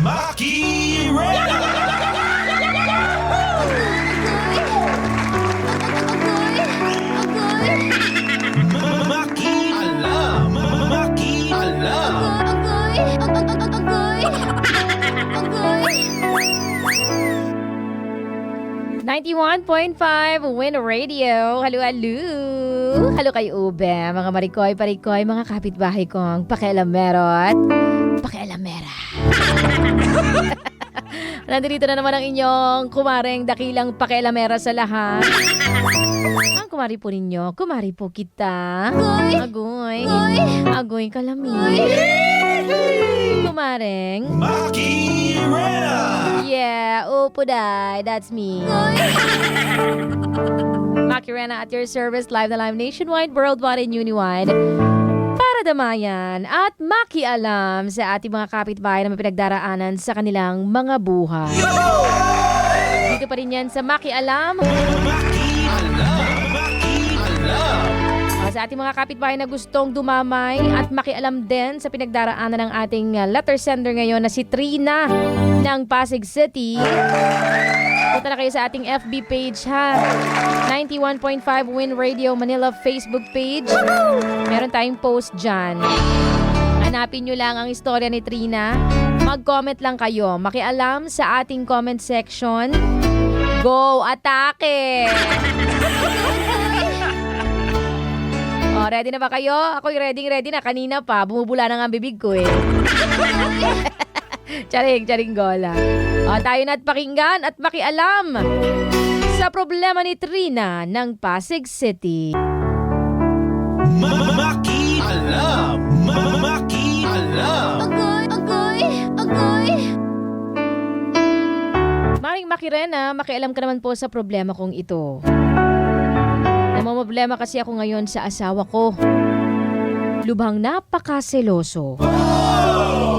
Maki! Maki Alam! Maki Alam! 91.5 Win Radio. Halo, halo. Halo kay Ube, mga marikoy, parikoy, mga kapitbahay kong pakialamero at pakialamera. Nandito na naman ang inyong kumaring dakilang pakialamera sa lahat. Ang kumari po ninyo, kumari po kita. Agoy. Agoy kalami. Kumaring. Maki Rena! Yeah, upuday. That's me. Makirena at your service, live na live nationwide, worldwide, and uniwide. Para damayan at makialam sa ating mga kapitbahay na may pinagdaraanan sa kanilang mga buhay. Dito pa rin yan sa Makialam. Maki Alam! Maki Alam! Sa ating mga kapitbahay na gustong dumamay at makialam din sa pinagdaraanan ng ating letter sender ngayon na si Trina ng Pasig City. Punta na kayo sa ating FB page ha. 91.5 Win Radio Manila Facebook page. Meron tayong post dyan. Hanapin nyo lang ang istorya ni Trina. Mag-comment lang kayo. Makialam sa ating comment section. Go! Atake! Oh, ready na ba kayo? Ako'y ready ready na. Kanina pa, bumubula na nga ang bibig ko eh. Charing, charing gola. O, tayo na't pakinggan at makialam sa problema ni Trina ng Pasig City. Maki Alam! Maki Alam! Maring Makirena, makialam ka naman po sa problema kong ito. Namamblema kasi ako ngayon sa asawa ko. Lubhang napakaseloso. Ako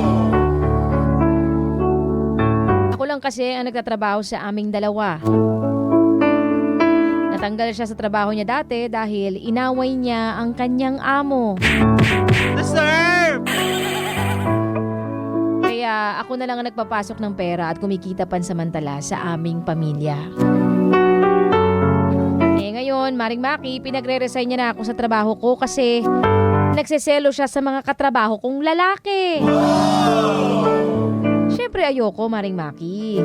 lang kasi ang nagtatrabaho sa aming dalawa. Natanggal siya sa trabaho niya dati dahil inaway niya ang kanyang amo. Deserve! Kaya ako na lang ang nagpapasok ng pera at kumikita pansamantala sa aming pamilya. Eh ngayon, Maring Maki, pinagre-resign niya na ako sa trabaho ko kasi nagseselo siya sa mga katrabaho kong lalaki. Siyempre ayoko, Maring Maki.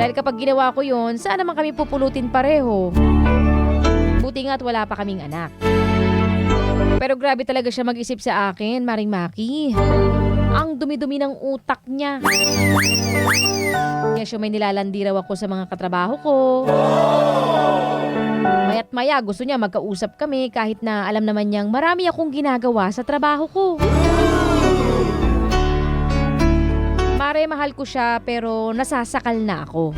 Dahil kapag ginawa ko yon, saan naman kami pupulutin pareho? Buti nga at wala pa kaming anak. Pero grabe talaga siya mag-isip sa akin, Maring Maki. Ang dumi-dumi ng utak niya. Kaya siya may nilalandi raw ako sa mga katrabaho ko. Mayat maya gusto niya magkausap kami kahit na alam naman niyang marami akong ginagawa sa trabaho ko. Mahal ko siya pero nasasakal na ako.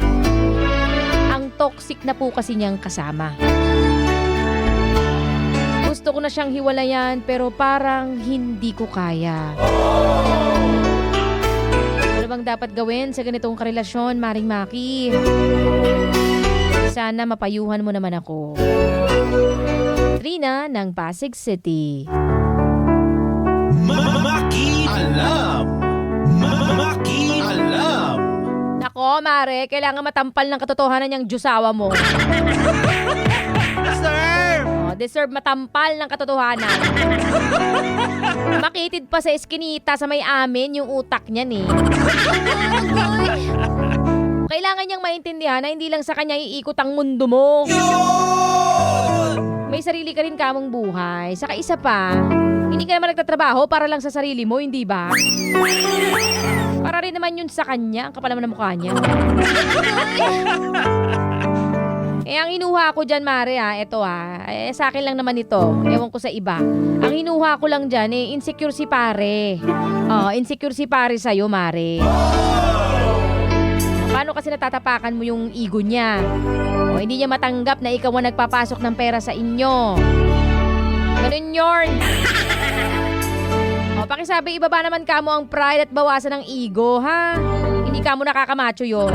Ang toxic na po kasi niyang kasama. Gusto ko na siyang hiwalayan pero parang hindi ko kaya. Ano bang dapat gawin sa ganitong karelasyon, Maring Maki? Sana mapayuhan mo naman ako. Trina ng Pasig City. Nako, Mare, kailangan matampal ng katotohanan niyang jusawa mo. Deserve! Oh, deserve matampal ng katotohanan. Makitid pa sa eskinita sa may amin yung utak niyan eh. Kailangan niyang maintindihan na hindi lang sa kanya iikot ang mundo mo. May sarili ka rin kamong buhay. Saka isa pa, hindi ka naman nagtatrabaho para lang sa sarili mo, hindi ba? Para rin naman yun sa kanya. Ang kapal naman ng mukha niya. Eh, ang hinuha ko dyan, Mare, ha, eto ha, eh, sa akin lang naman ito. Ewan ko sa iba. Ang hinuha ko lang dyan, eh, insecure si pare. Oh, insecure si pare sa'yo, Mare. Paano kasi natatapakan mo yung ego niya? O hindi niya matanggap na ikaw ang nagpapasok ng pera sa inyo. Ganun yun. O pakisabi, ibaba naman kamo ang pride at bawasan ng ego, ha? Hindi kamo nakakamacho yun.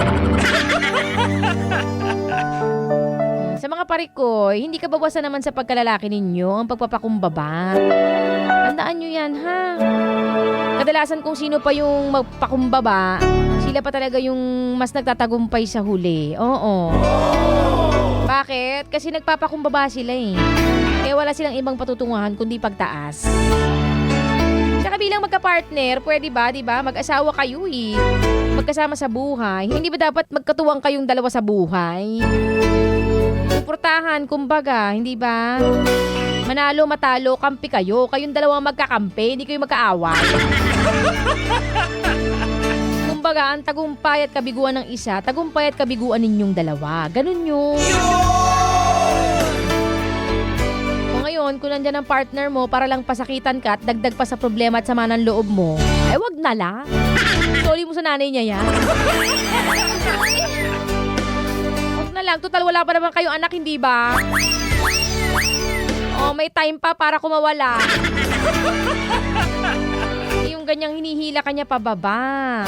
Sa mga parikoy, hindi ka bawasan naman sa pagkalalaki ninyo ang pagpapakumbaba. Tandaan nyo yan, ha? Kadalasan kung sino pa yung magpakumbaba, Sila pa talaga yung mas nagtatagumpay sa huli. Oo. Bakit? Kasi nagpapakumbaba sila eh. Kaya wala silang ibang patutunguhan kundi pagtaas. Tsaka bilang magka-partner, pwede ba, di ba? Mag-asawa kayo eh. Magkasama sa buhay. Hindi ba dapat magkatuwang kayong dalawa sa buhay? Suportahan, kumbaga, hindi ba? Manalo, matalo, kampi kayo. Kayong dalawa magkakampi, hindi kayo magkaaway. Kumbaga, ang tagumpay at kabiguan ng isa, tagumpay at kabiguan ninyong dalawa. Ganun yun. O ngayon, kung nandyan ang partner mo para lang pasakitan ka at dagdag pa sa problema at sama ng loob mo, eh wag na lang. Sorry mo sa nanay niya yan. Wag na lang. Total, wala pa naman kayong anak, hindi ba? Oh, may time pa para kumawala. Yung ganyang hinihila kanya pababa.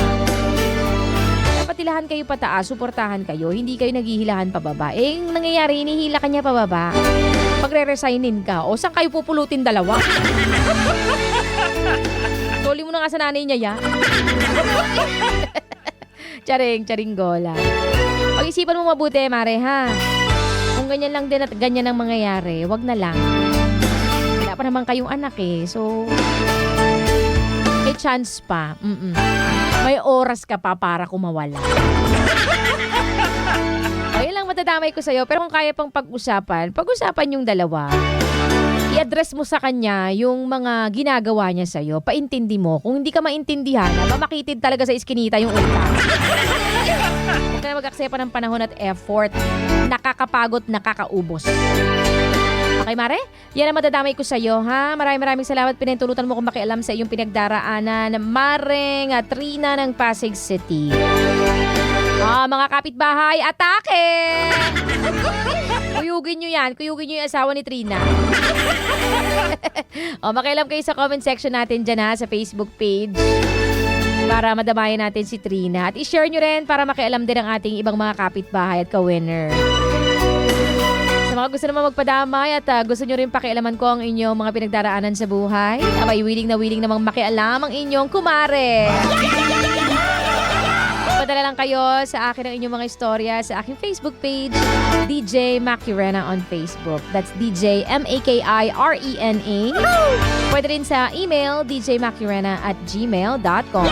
Dapat ilahan kayo pataas, suportahan kayo, hindi kayo naghihilahan pababa. Eh, yung nangyayari, hinihila kanya pababa. Magre-resignin ka. O, saan kayo pupulutin dalawa? Toli mo na nga sa nanay niya, ya. charing, charing gola. Pag-isipan mo mabuti, Mare, ha? Kung ganyan lang din at ganyan ang mangyayari, wag na lang. Wala pa naman kayong anak eh. So, may chance pa. Mm-mm. May oras ka pa para kumawala. o, yun lang matadamay ko sa'yo. Pero kung kaya pang pag-usapan, pag-usapan yung dalawa. I-address mo sa kanya yung mga ginagawa niya sa'yo. Paintindi mo. Kung hindi ka maintindihan, mamakitid talaga sa iskinita yung utak. Huwag ka na mag-aksepa ng panahon at effort. Nakakapagod, nakakaubos. Okay, Mare? Yan ang madadamay ko sa'yo, ha? Maraming maraming salamat. Pinintulutan mo kung makialam sa iyong pinagdaraanan. Maring at Trina ng Pasig City. Ah, mga kapitbahay, atake! Kuyugin nyo yan. Kuyugin nyo yung asawa ni Trina. o, makialam kayo sa comment section natin dyan, ha? Sa Facebook page para madamayan natin si Trina. At i-share nyo rin para makialam din ang ating ibang mga kapitbahay at ka-winner. Mga gusto naman magpadamay at ah, gusto nyo rin pakialaman ko ang inyong mga pinagdaraanan sa buhay, abay willing na willing namang makialam ang inyong kumare. Padala lang kayo sa akin ang inyong mga istorya sa aking Facebook page, DJ Makirena on Facebook. That's DJ M-A-K-I-R-E-N-A. Pwede rin sa email, djmakirena at gmail.com.